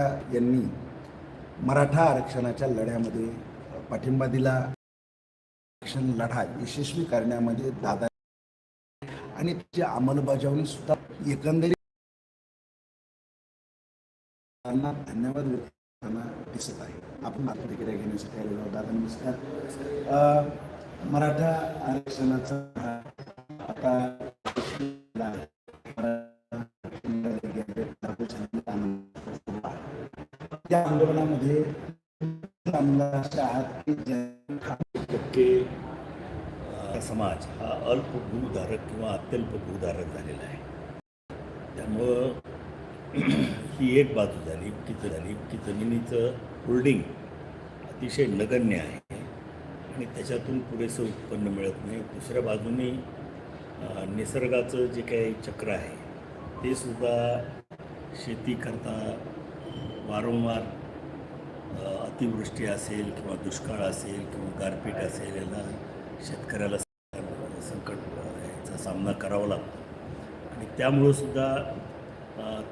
यांनी मराठा आरक्षणाच्या लढ्यामध्ये पाठिंबा दिला. आरक्षण लढा यशस्वी करण्यामध्ये दादा आणि त्याची अंमलबजावणी सुद्धा एकंदरीत धन्यवाद व्यक्त करताना दिसत आहे. आपण प्रतिक्रिया घेण्यासाठी आलेलो आहोत. दादा नमस्कार. मराठा आरक्षणाचा आता या आंदोलनामध्ये समाज हा अल्प गुरुधारक किंवा अत्यल्प गुरुधारक झालेला आहे. त्यामुळं ही एक बाजू झाली की झाली. की जमिनीचं होल्डिंग अतिशय नगण्य आहे आणि त्याच्यातून पुरेसं उत्पन्न मिळत नाही. दुसऱ्या बाजूने निसर्गाचं जे काही चक्र आहे ते सुद्धा शेती करता वारंवार अतिवृष्टी असेल किंवा दुष्काळ असेल किंवा गारपीट असेल याला शेतकऱ्याला संकट याचा सामना करावा लागतो. आणि त्यामुळं सुद्धा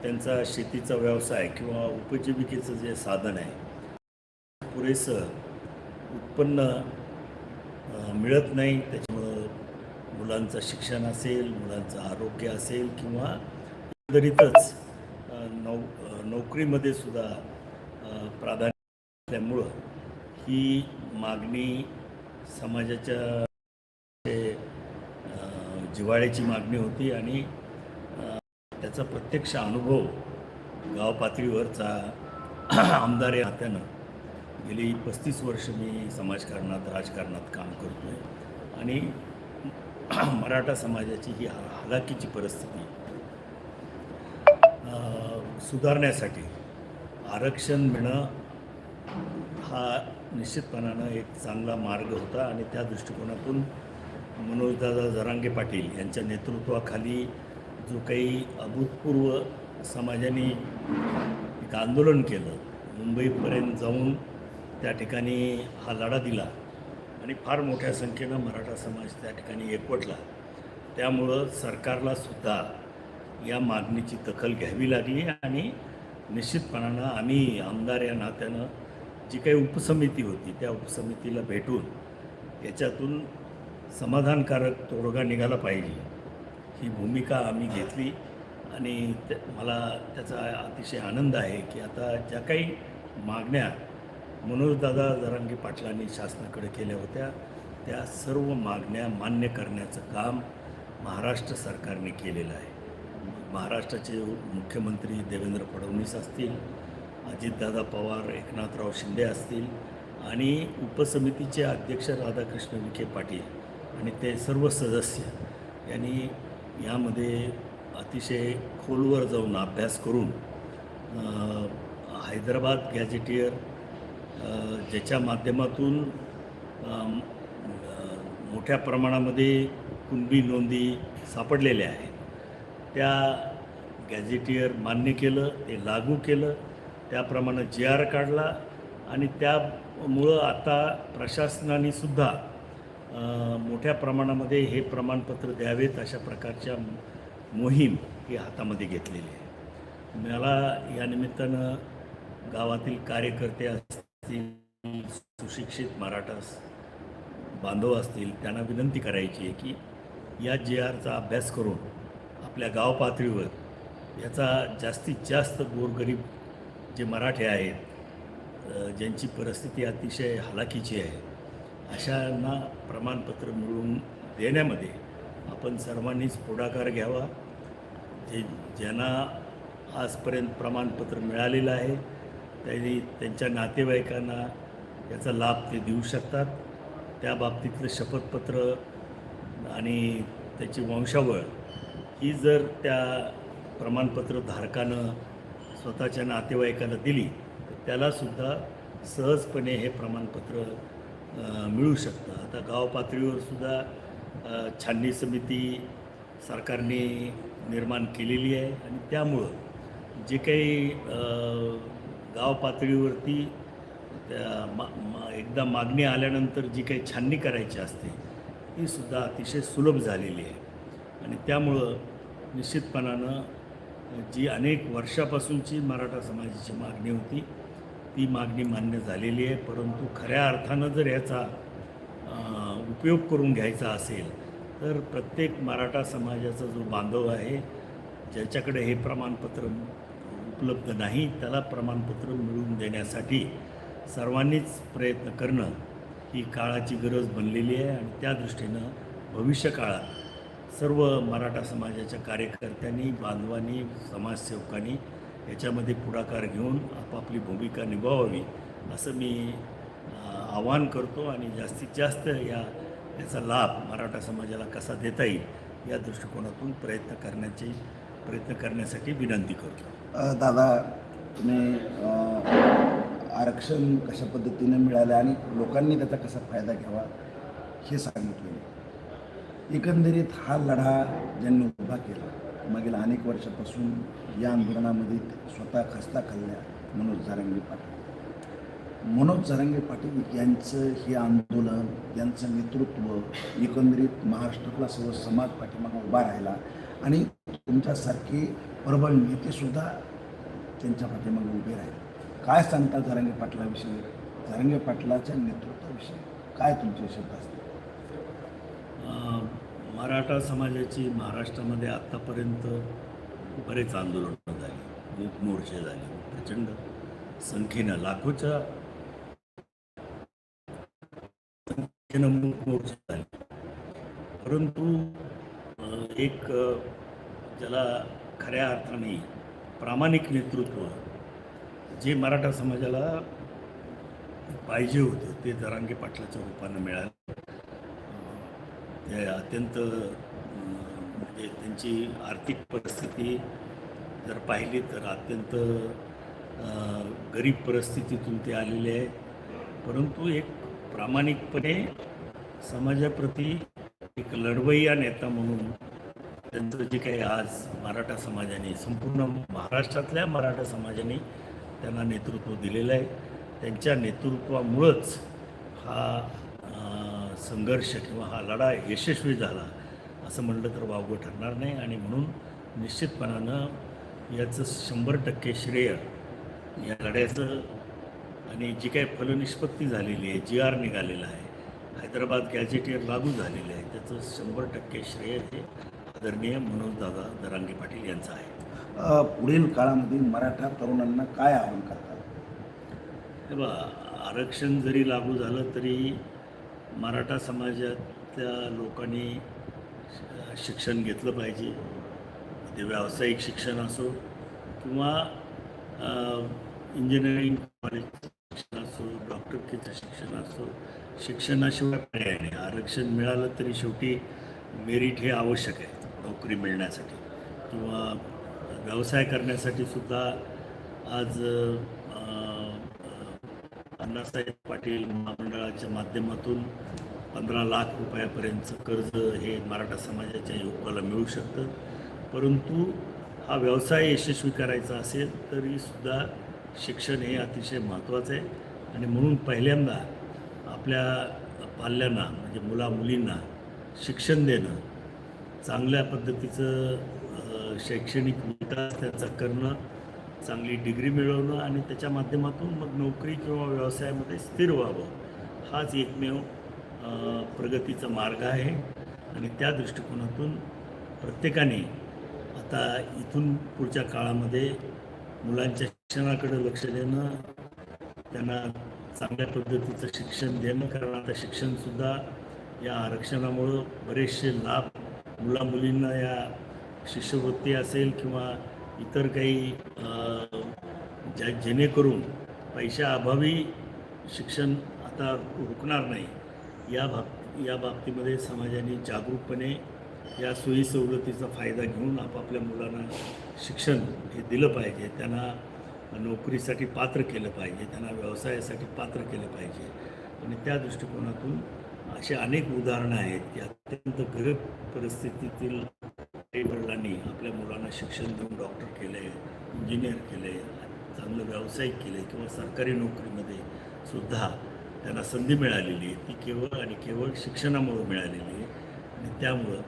त्यांचा शेतीचा व्यवसाय किंवा उपजीविकेचं जे साधन आहे पुरेसं उत्पन्न मिळत नाही. त्याच्यामुळं मुलांचं शिक्षण असेल मुलांचं आरोग्य असेल किंवा एकंदरीतच नौ नोकरीमध्ये सुद्धा प्राधान्य त्यामुळं ही मागणी समाजाच्या जिवाळ्याची जिव्हाळ्याची मागणी होती आणि त्याचा प्रत्यक्ष अनुभव गाव पातळीवरचा आमदार या नात्यानं गेली पस्तीस वर्ष मी समाजकारणात राजकारणात काम करतो आहे आणि मराठा समाजाची ही हालाकीची परिस्थिती सुधारण्यासाठी आरक्षण मिळणं हा निश्चितपणानं एक चांगला मार्ग होता आणि त्या दृष्टिकोनातून मनोजदादा जरांगे पाटील यांच्या नेतृत्वाखाली जो काही अभूतपूर्व समाजाने एक आंदोलन केलं मुंबईपर्यंत जाऊन त्या ठिकाणी हा लढा दिला आणि फार मोठ्या संख्येनं मराठा समाज त्या ठिकाणी एकवटला. त्यामुळं सरकारला सुद्धा या मागणीची दखल घ्यावी लागली आणि निश्चितपणानं आम्ही आमदार या नात्यानं जी काही उपसमिती होती त्या उपसमितीला भेटून याच्यातून समाधानकारक तोडगा निघाला पाहिजे. ही भूमिका आम्ही घेतली आणि त्या- मला त्याचा अतिशय आनंद आहे की आता ज्या काही मागण्या मनोजदादा जरांगी पाटलांनी शासनाकडे केल्या होत्या त्या सर्व मागण्या मान्य करण्याचं काम महाराष्ट्र सरकारने केलेलं आहे. महाराष्ट्राचे मुख्यमंत्री देवेंद्र फडणवीस असतील अजितदादा पवार एकनाथराव शिंदे असतील आणि उपसमितीचे अध्यक्ष राधाकृष्ण विखे पाटील आणि ते सर्व सदस्य यांनी यामध्ये अतिशय खोलवर जाऊन अभ्यास करून हैदराबाद गॅजेटियर ज्याच्या माध्यमातून मोठ्या प्रमाणामध्ये कुणबी नोंदी सापडलेल्या आहेत. त्या गॅजेटियर मान्य केलं ते लागू केलं त्याप्रमाणे जी आर काढला आणि त्यामुळं आता प्रशासनाने सुद्धा मोठ्या प्रमाणामध्ये हे प्रमाणपत्र द्यावेत अशा प्रकारच्या मोहीम ही हातामध्ये घेतलेली आहे. मला या निमित्तानं गावातील कार्यकर्ते असतील सुशिक्षित मराठा बांधव असतील त्यांना विनंती करायची आहे की या जी आरचा अभ्यास करून आपल्या गाव पातळीवर याचा जास्तीत जास्त गोरगरीब जे मराठे आहेत ज्यांची परिस्थिती अतिशय हलाखीची आहे अशांना प्रमाणपत्र मिळवून देण्यामध्ये आपण सर्वांनीच पुढाकार घ्यावा. जे ज्यांना आजपर्यंत प्रमाणपत्र मिळालेलं आहे त्यांनी त्यांच्या नातेवाईकांना याचा लाभ ते देऊ शकतात. त्या बाबतीतलं शपथपत्र आणि त्याची वंशावळ ही जर त्या प्रमाणपत्र धारकानं स्वतःच्या नातेवाईकाला दिली तर त्यालासुद्धा सहजपणे हे प्रमाणपत्र मिळू शकतं. आता गाव पातळीवर सुद्धा छाननी समिती सरकारने निर्माण केलेली आहे आणि त्यामुळं जे काही गाव पातळीवरती त्या मा मा एकदा मागणी आल्यानंतर जी काही छाननी करायची असते ती सुद्धा अतिशय सुलभ झालेली आहे. आणि त्यामुळं निश्चितपणानं जी अनेक वर्षापासूनची मराठा समाजाची मागणी होती ती मागणी मान्य झालेली आहे. परंतु खऱ्या अर्थानं जर याचा उपयोग करून घ्यायचा असेल तर प्रत्येक मराठा समाजाचा जो बांधव आहे ज्याच्याकडे हे प्रमाणपत्र उपलब्ध नाही त्याला प्रमाणपत्र मिळवून देण्यासाठी सर्वांनीच प्रयत्न करणं ही काळाची गरज बनलेली आहे. आणि त्या दृष्टीनं भविष्य काळात सर्व मराठा समाजाच्या कार्यकर्त्यांनी बांधवांनी समाजसेवकांनी याच्यामध्ये पुढाकार घेऊन आपापली भूमिका निभावावी असं मी आवाहन करतो आणि जास्तीत जास्त या याचा लाभ मराठा समाजाला कसा देता येईल या दृष्टिकोनातून प्रयत्न करण्याची प्रयत्न करण्यासाठी विनंती करतो. दादा तुम्ही आरक्षण कशा पद्धतीने मिळालं आणि लोकांनी त्याचा कसा फायदा घ्यावा हे सांगितलेलं एकंदरीत हा लढा ज्यांनी उभा केला मागील अनेक वर्षापासून या आंदोलनामध्ये स्वतः खस्ता खाल्ल्या मनोज जारंगे पाटील. मनोज जारंगे पाटील यांचं हे आंदोलन यांचं नेतृत्व एकंदरीत महाराष्ट्रातला सर्व समाज पाठीमागं उभा राहिला आणि तुमच्यासारखे प्रबळ नेतेसुद्धा त्यांच्या पाठीमागे उभे राहिले. काय सांगता जारंगे पाटलाविषयी? जारंगे पाटलाच्या नेतृत्वाविषयी काय तुमचे शब्द असतात मराठा समाजाची महाराष्ट्रामध्ये आत्तापर्यंत बरेच आंदोलनं झाली. मूक मोर्चे झाले. प्रचंड संख्येनं लाखोच्या संख्येनं मोर्चे झाले. परंतु एक ज्याला खऱ्या अर्थाने प्रामाणिक नेतृत्व जे मराठा समाजाला पाहिजे होतं ते दरांगे पाटलाच्या रूपानं मिळालं. ते अत्यंत म्हणजे त्यांची आर्थिक परिस्थिती जर पाहिली तर अत्यंत गरीब परिस्थितीतून ते आलेले आहेत. परंतु एक प्रामाणिकपणे समाजाप्रती एक लढवय्या नेता म्हणून त्यांचं जे काही आज मराठा समाजाने संपूर्ण महाराष्ट्रातल्या मराठा समाजाने त्यांना नेतृत्व दिलेलं आहे. त्यांच्या नेतृत्वामुळंच हा संघर्ष किंवा हा लढा यशस्वी झाला असं म्हणलं तर वावगं ठरणार नाही. आणि म्हणून निश्चितपणानं याचं शंभर टक्के श्रेय या लढ्याचं आणि जी काही फलनिष्पत्ती झालेली आहे जी आर निघालेला आहे हैदराबाद गॅजेटियर लागू झालेले आहे त्याचं शंभर टक्के श्रेय हे आदरणीय मनोजदादा दरांगे पाटील यांचं आहे. पुढील काळामध्ये मराठा तरुणांना काय आव्हान करतात? हे बघा आरक्षण जरी लागू झालं तरी मराठा समाजातल्या लोकांनी शिक्षण घेतलं पाहिजे. ते व्यावसायिक शिक्षण असो किंवा इंजिनिअरिंग कॉलेज शिक्षण असो डॉक्टरकीचं शिक्षण असो शिक्षणाशिवाय पर्याय नाही. आरक्षण मिळालं तरी शेवटी मेरिट हे आवश्यक आहे नोकरी मिळण्यासाठी. किंवा व्यवसाय करण्यासाठी सुद्धा आज अण्णासाहेब पाटील महामंडळाच्या माध्यमातून पंधरा लाख रुपयापर्यंतचं कर्ज हे मराठा समाजाच्या युवकाला मिळू शकतं. परंतु हा व्यवसाय यशस्वी करायचा असेल तरीसुद्धा शिक्षण हे अतिशय महत्त्वाचं आहे. आणि म्हणून पहिल्यांदा आपल्या पाल्यांना म्हणजे मुला मुलींना शिक्षण देणं चांगल्या पद्धतीचं शैक्षणिक विकास त्याचा करणं चांगली डिग्री मिळवणं आणि त्याच्या माध्यमातून मग नोकरी किंवा व्यवसायामध्ये स्थिर व्हावं हाच एकमेव प्रगतीचा मार्ग आहे. आणि त्या दृष्टिकोनातून प्रत्येकाने आता इथून पुढच्या काळामध्ये मुलांच्या शिक्षणाकडे लक्ष देणं त्यांना चांगल्या पद्धतीचं शिक्षण देणं कारण आता शिक्षणसुद्धा या आरक्षणामुळं बरेचसे लाभ मुला मुलींना या शिष्यवृत्ती असेल किंवा इतर काही ज्या जेणेकरून पैशाअभावी शिक्षण आता रुकणार नाही या बाब या बाबतीमध्ये समाजाने जागरूकपणे या सोयी सवलतीचा फायदा घेऊन आपापल्या मुलांना शिक्षण हे दिलं पाहिजे. त्यांना नोकरीसाठी पात्र केलं पाहिजे. त्यांना व्यवसायासाठी पात्र केलं पाहिजे. आणि त्या दृष्टिकोनातून असे अनेक उदाहरणं आहेत की अत्यंत गरीब परिस्थितीतील आई वडिलांनी आपल्या मुलांना शिक्षण देऊन डॉक्टर केले इंजिनियर केले चांगलं व्यावसायिक केले किंवा सरकारी नोकरीमध्ये सुद्धा त्यांना संधी मिळालेली आहे. ती केवळ आणि केवळ शिक्षणामुळं मिळालेली आहे. आणि त्यामुळं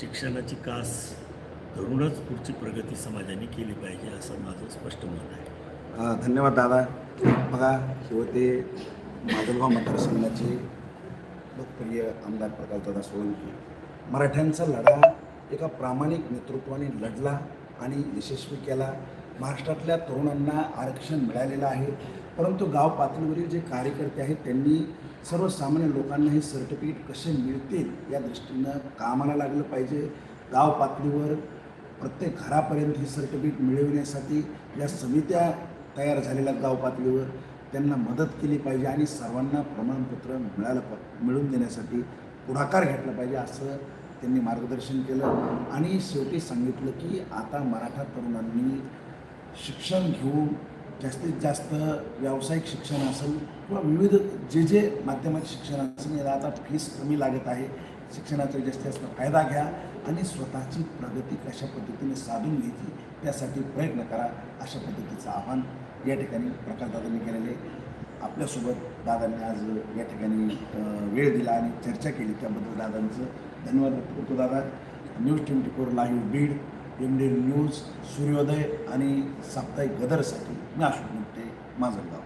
शिक्षणाची कास धरूनच पुढची प्रगती समाजाने केली पाहिजे असं माझं स्पष्ट मत आहे. धन्यवाद दादा. बघा शेवटी माजलगाव मतदारसंघाचे लोकप्रिय आमदार प्रकाशदादा सोळंकी. मराठ्यांचा लढा एका प्रामाणिक नेतृत्वाने लढला आणि यशस्वी केला. महाराष्ट्रातल्या तरुणांना आरक्षण मिळालेलं आहे. परंतु गाव पातळीवरील जे कार्यकर्ते आहेत त्यांनी सर्वसामान्य लोकांना हे सर्टिफिकेट कसे मिळतील या दृष्टीनं कामाला लागलं पाहिजे. गाव पातळीवर प्रत्येक घरापर्यंत हे सर्टिफिकेट मिळविण्यासाठी या समित्या तयार झालेल्या गाव पातळीवर. त्यांना मदत केली पाहिजे आणि सर्वांना प्रमाणपत्र मिळालं प मिळवून देण्यासाठी पुढाकार घेतला पाहिजे असं त्यांनी मार्गदर्शन केलं. आणि शेवटी सांगितलं की आता मराठा तरुणांनी शिक्षण घेऊन जास्तीत जास्त व्यावसायिक शिक्षण असेल किंवा विविध जे जे माध्यमात शिक्षण असेल याला आता फीस कमी लागत आहे. शिक्षणाचा जास्तीत जास्त फायदा घ्या आणि स्वतःची प्रगती कशा पद्धतीने साधून घ्यायची त्यासाठी प्रयत्न करा अशा पद्धतीचं आव्हान या ठिकाणी प्रकाशदादांनी केलेले आपल्यासोबत दादांनी आज या ठिकाणी वेळ दिला आणि चर्चा केली. त्याबद्दल दादांचं धन्यवाद. करतो दादा news twenty four live Beed. Indian news Suryoday आणि साप्ताहिक गदरसाठी मी अशोक मुक्ते माझं गाव.